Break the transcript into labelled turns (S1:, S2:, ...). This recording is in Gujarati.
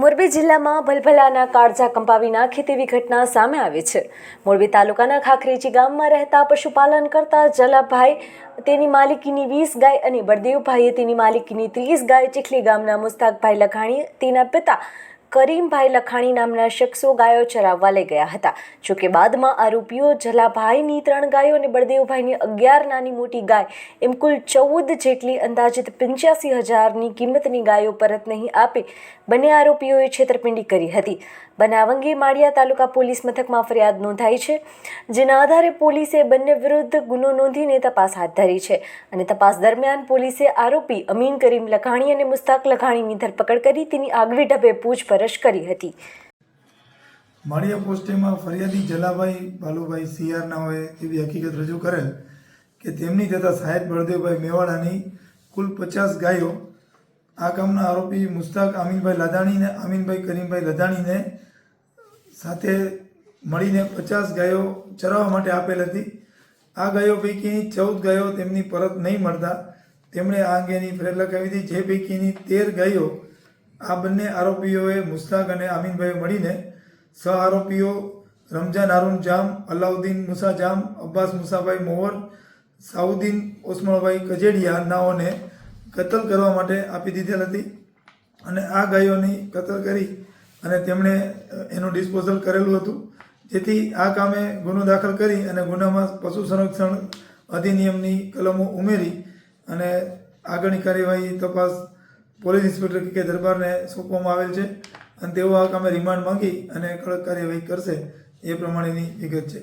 S1: મોરબી જિલ્લામાં ભલભલાના કાળજા કંપાવી નાખે તેવી ઘટના સામે આવી છે. મોરબી તાલુકાના ખાખરેજી ગામમાં રહેતા પશુપાલન કરતા જલાભાઈ, તેની માલિકીની વીસ ગાય અને બળદેવભાઈએ તેની માલિકીની ત્રીસ ગાય ચીખલી ગામના મુસ્તાકભાઈ લખાણી તેના પિતા કરીમભાઈ લખાણી નામના શખ્સો ગાયો ચરાવવા લઈ ગયા હતા. જોકે બાદમાં આરોપીઓ જલાભાઈની ત્રણ ગાયો અને બળદેવભાઈની અગિયાર નાની મોટી ગાય એમ કુલ ચૌદ જેટલી અંદાજિત પંચ્યાસી હજારની કિંમતની ગાયો પરત નહીં આપે બંને આરોપીઓએ છેતરપિંડી કરી હતી. બનાવ અંગે માળિયા તાલુકા પોલીસ મથકમાં ફરિયાદ નોંધાઈ છે, જેના આધારે પોલીસે બંને વિરુદ્ધ ગુનો નોંધીને તપાસ હાથ ધરી છે અને તપાસ દરમિયાન પોલીસે આરોપી અમીન કરીમ લખાણી અને મુસ્તાક લખાણીની ધરપકડ કરી તેની આગવી ઢબે પૂછપરછ કરી હતી.
S2: માળિયા પોસ્ટેમાં ફરિયાદી જલાભાઈ બાલુભાઈ હોય એવી હકીકત રજૂ કરેલ કે તેમની તથા સાહેબ બળદેવભાઈ મેવાડાની કુલ પચાસ ગાયો, આ કામના આરોપી મુસ્તાક અમીનભાઈ લદાણીને અમીનભાઈ કરીમભાઈ લદાણીને સાથે મળીને પચાસ ગાયો ચરાવવા માટે આપેલ હતી. આ ગાયો પૈકીની ચૌદ ગાયો તેમની પરત નહીં મળતા. તેમણે આ અંગેની ફરિયાદ લખાવી હતી. જે પૈકીની તેર ગાયો આ બંને આરોપીઓએ મુસ્તાક અને આમીનભાઈએ મળીને સહ આરોપીઓ રમઝાન હારૂન જામ, અલાઉદ્દીન મુસા જામ, અબ્બાસ મુસાભાઈ મોહર સાઉદ્દીન ઓસમણભાઈ કજેડિયા નાઓને કતલ કરવા માટે આપી દીધેલ હતી અને આ ગાયોની કતલ કરી અને તેમણે એનું ડિસ્પોઝલ કરેલું હતું. જેથી આ કામે ગુનો દાખલ કરી અને ગુનામાં પશુ સંરક્ષણ અધિનિયમની કલમો ઉમેરી અને આગળની કાર્યવાહી તપાસ પોલીસ ઇન્સ્પેક્ટર કે દરબારને સોંપવામાં આવેલ છે અને તેઓ આ કામે રિમાન્ડ માંગી અને કડક કાર્યવાહી કરશે એ પ્રમાણેની વિગત છે.